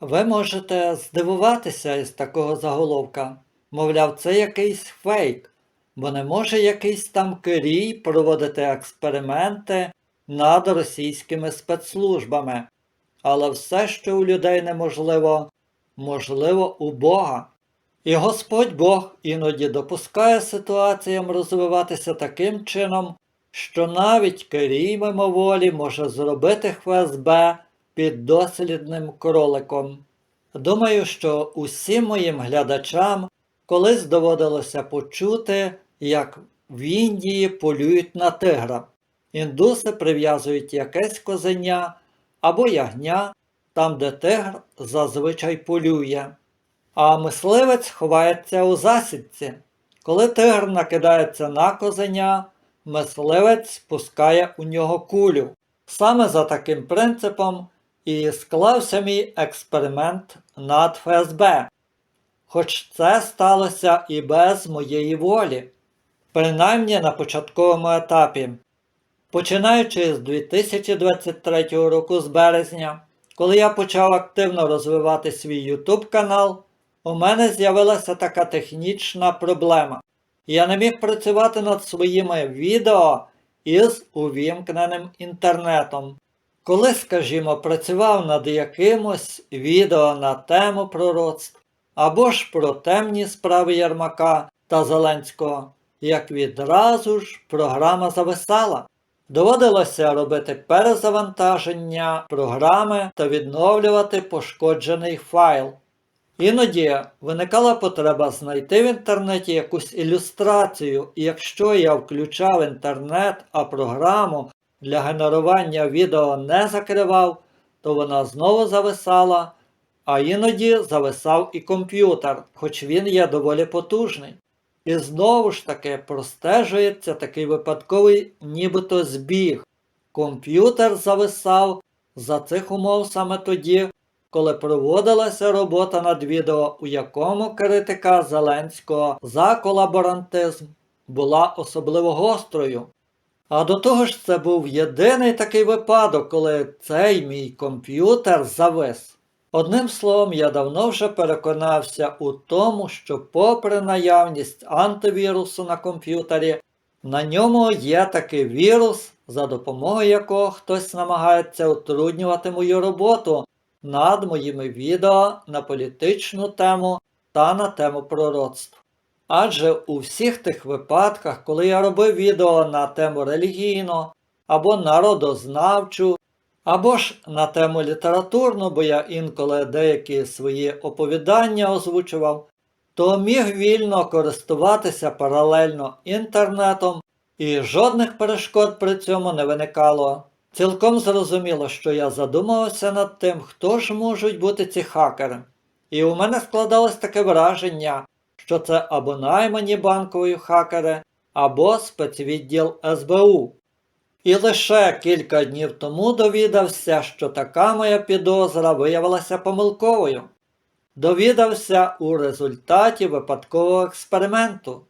Ви можете здивуватися із такого заголовка. Мовляв, це якийсь фейк, бо не може якийсь там керій проводити експерименти над російськими спецслужбами. Але все, що у людей неможливо, можливо у Бога. І Господь Бог іноді допускає ситуаціям розвиватися таким чином, що навіть керій мимоволі може зробити ФСБ піддослідним кроликом. Думаю, що усім моїм глядачам колись доводилося почути, як в Індії полюють на тигра. Індуси прив'язують якесь козеня або ягня там, де тигр зазвичай полює. А мисливець ховається у засідці. Коли тигр накидається на козеня, мисливець пускає у нього кулю. Саме за таким принципом і склався мій експеримент над ФСБ. Хоч це сталося і без моєї волі, принаймні на початковому етапі. Починаючи з 2023 року з березня, коли я почав активно розвивати свій YouTube канал, у мене з'явилася така технічна проблема. Я не міг працювати над своїми відео із увімкненим інтернетом. Коли, скажімо, працював над якимось відео на тему пророцтв або ж про темні справи Єрмака та Зеленського, як відразу ж програма зависала. Доводилося робити перезавантаження програми та відновлювати пошкоджений файл. Іноді виникала потреба знайти в інтернеті якусь ілюстрацію, і якщо я включав інтернет, а програму для генерування відео не закривав, то вона знову зависала, а іноді зависав і комп'ютер, хоч він є доволі потужний. І знову ж таки простежується такий випадковий нібито збіг. Комп'ютер зависав за цих умов саме тоді, коли проводилася робота над відео, у якому критика Зеленського за колаборантизм була особливо гострою. А до того ж це був єдиний такий випадок, коли цей мій комп'ютер завис. Одним словом, я давно вже переконався у тому, що попри наявність антивірусу на комп'ютері, на ньому є такий вірус, за допомогою якого хтось намагається утруднювати мою роботу над моїми відео на політичну тему та на тему пророцтв. Адже у всіх тих випадках, коли я робив відео на тему релігійну або народознавчу, або ж на тему літературну, бо я інколи деякі свої оповідання озвучував, то міг вільно користуватися паралельно інтернетом і жодних перешкод при цьому не виникало. Цілком зрозуміло, що я задумався над тим, хто ж можуть бути ці хакери. І у мене складалось таке враження, що це або наймані банкові хакери, або спецвідділ СБУ. І лише кілька днів тому довідався, що така моя підозра виявилася помилковою. Довідався у результаті випадкового експерименту.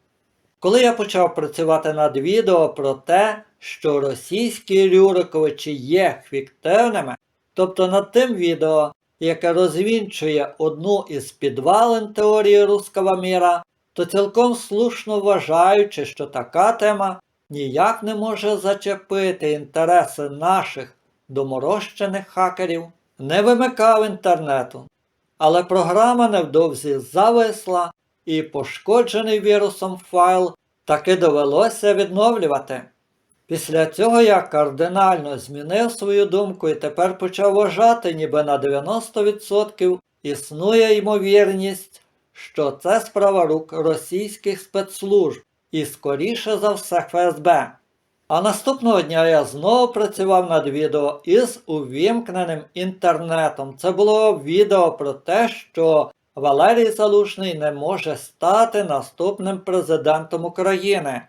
Коли я почав працювати над відео про те, що російські Рюриковичі є фіктивними, тобто над тим відео, яке розвінчує одну із підвалин теорії руского міра, то цілком слушно вважаючи, що така тема ніяк не може зачепити інтереси наших доморощених хакерів, не вимикав інтернету. Але програма невдовзі зависла і пошкоджений вірусом файл таки довелося відновлювати. Після цього я кардинально змінив свою думку і тепер почав вважати, ніби на 90% існує ймовірність, що це справа рук російських спецслужб і скоріше за все ФСБ. А наступного дня я знову працював над відео із увімкненим інтернетом. Це було відео про те, що Валерій Залужний не може стати наступним президентом України.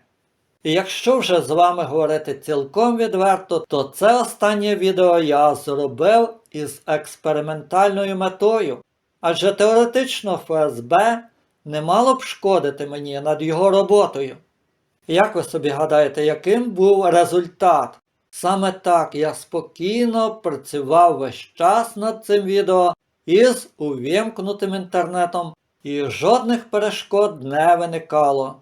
І якщо вже з вами говорити цілком відверто, то це останнє відео я зробив із експериментальною метою. Адже теоретично ФСБ не мало б шкодити мені над його роботою. Як ви собі гадаєте, яким був результат? Саме так я спокійно працював весь час над цим відео із увімкнутим інтернетом і жодних перешкод не виникало.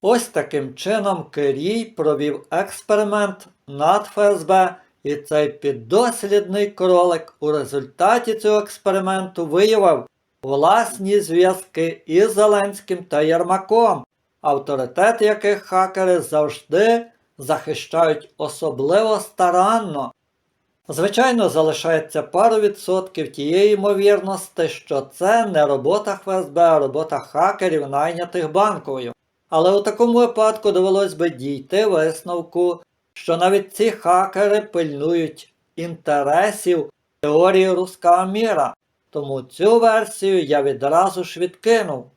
Ось таким чином Кирій провів експеримент над ФСБ, і цей піддослідний кролик у результаті цього експерименту виявив власні зв'язки із Зеленським та Єрмаком, авторитет яких хакери завжди захищають особливо старанно. Звичайно, залишається пару відсотків тієї ймовірності, що це не робота ФСБ, а робота хакерів, найнятих банковою. Але у такому випадку довелось би дійти висновку, що навіть ці хакери пильнують інтересів теорії руського міра, тому цю версію я відразу ж відкинув.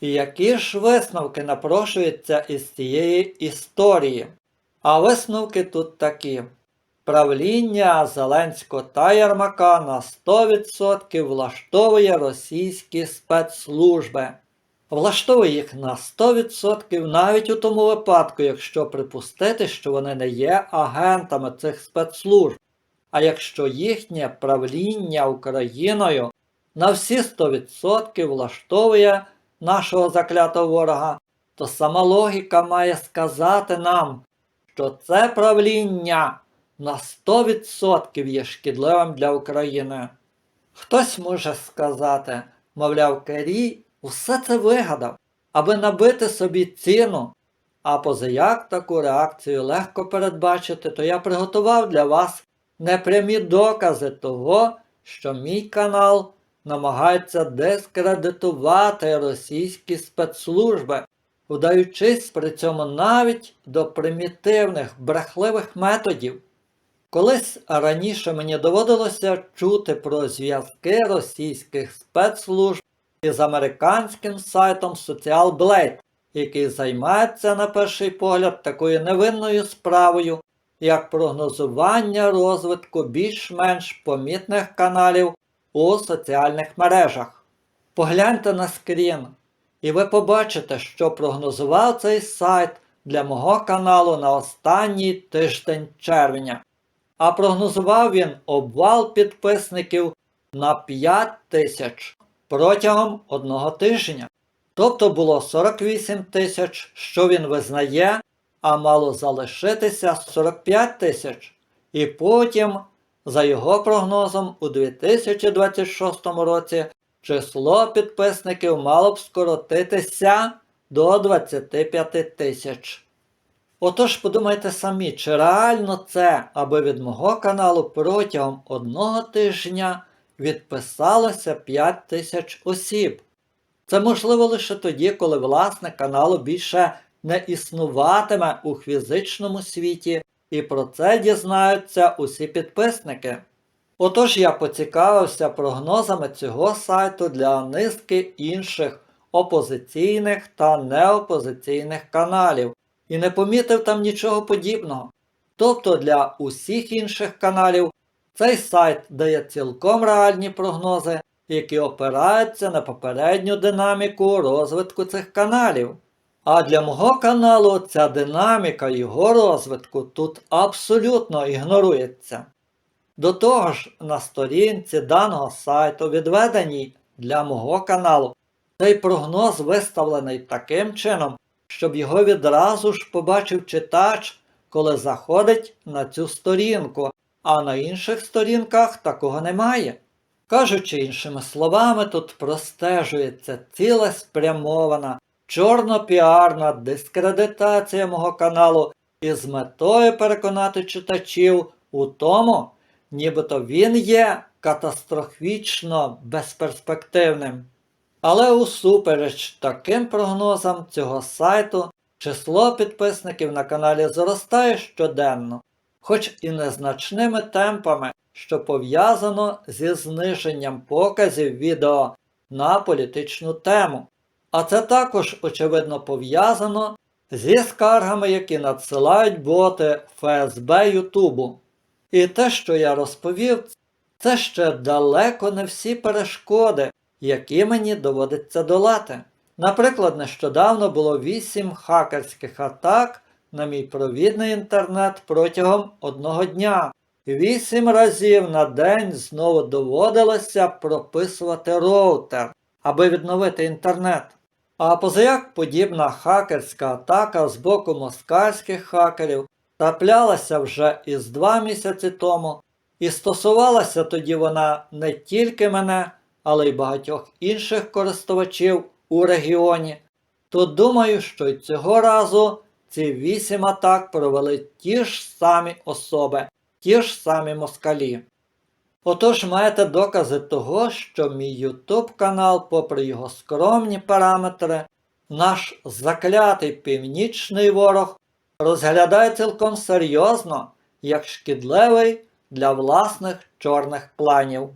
І які ж висновки напрошуються із цієї історії? А висновки тут такі. Правління Зеленського та Ярмака на 100% влаштовує російські спецслужби. Влаштовує їх на 100% навіть у тому випадку, якщо припустити, що вони не є агентами цих спецслужб. А якщо їхнє правління Україною на всі 100% влаштовує нашого заклятого ворога, то сама логіка має сказати нам, що це правління на 100% є шкідливим для України. Хтось може сказати, мовляв, Керій усе це вигадав, аби набити собі ціну. А позаяк таку реакцію легко передбачити, то я приготував для вас непрямі докази того, що мій канал намагається дискредитувати російські спецслужби, вдаючись при цьому навіть до примітивних брехливих методів. Колись раніше мені доводилося чути про зв'язки російських спецслужб із американським сайтом Social Blade, який займається на перший погляд такою невинною справою, як прогнозування розвитку більш-менш помітних каналів у соціальних мережах. Погляньте на скрін, і ви побачите, що прогнозував цей сайт для мого каналу на останній тиждень червня. А прогнозував він обвал підписників на 5 тисяч протягом одного тижня. Тобто було 48 тисяч, що він визнає, а мало залишитися 45 тисяч. І потім, за його прогнозом, у 2026 році число підписників мало б скоротитися до 25 тисяч. Отож подумайте самі, чи реально це, аби від мого каналу протягом одного тижня відписалося 5 тисяч осіб. Це можливо лише тоді, коли власник каналу більше не існуватиме у фізичному світі, і про це дізнаються усі підписники. Отож я поцікавився прогнозами цього сайту для низки інших опозиційних та неопозиційних каналів і не помітив там нічого подібного. Тобто для усіх інших каналів цей сайт дає цілком реальні прогнози, які опираються на попередню динаміку розвитку цих каналів. А для мого каналу ця динаміка його розвитку тут абсолютно ігнорується. До того ж, на сторінці даного сайту, відведеній для мого каналу, цей прогноз виставлений таким чином, щоб його відразу ж побачив читач, коли заходить на цю сторінку, а на інших сторінках такого немає. Кажучи іншими словами, тут простежується ціла спрямована чорно-піарна дискредитація мого каналу із метою переконати читачів у тому, нібито він є катастрофічно безперспективним. Але усупереч таким прогнозам цього сайту число підписників на каналі зростає щоденно, хоч і незначними темпами, що пов'язано зі зниженням показів відео на політичну тему. А це також, очевидно, пов'язано зі скаргами, які надсилають боти ФСБ Ютубу. І те, що я розповів, це ще далеко не всі перешкоди, які мені доводиться долати. Наприклад, нещодавно було 8 хакерських атак на мій провідний інтернет протягом одного дня, вісім разів на день знову доводилося прописувати роутер, аби відновити інтернет. А позаяк подібна хакерська атака з боку москальських хакерів траплялася вже із два місяці тому, і стосувалася тоді вона не тільки мене, але й багатьох інших користувачів у регіоні. То думаю, що й цього разу ці вісім атак провели ті ж самі особи, ті ж самі москалі. Отож маєте докази того, що мій YouTube канал, попри його скромні параметри, наш заклятий північний ворог розглядає цілком серйозно як шкідливий для власних чорних планів.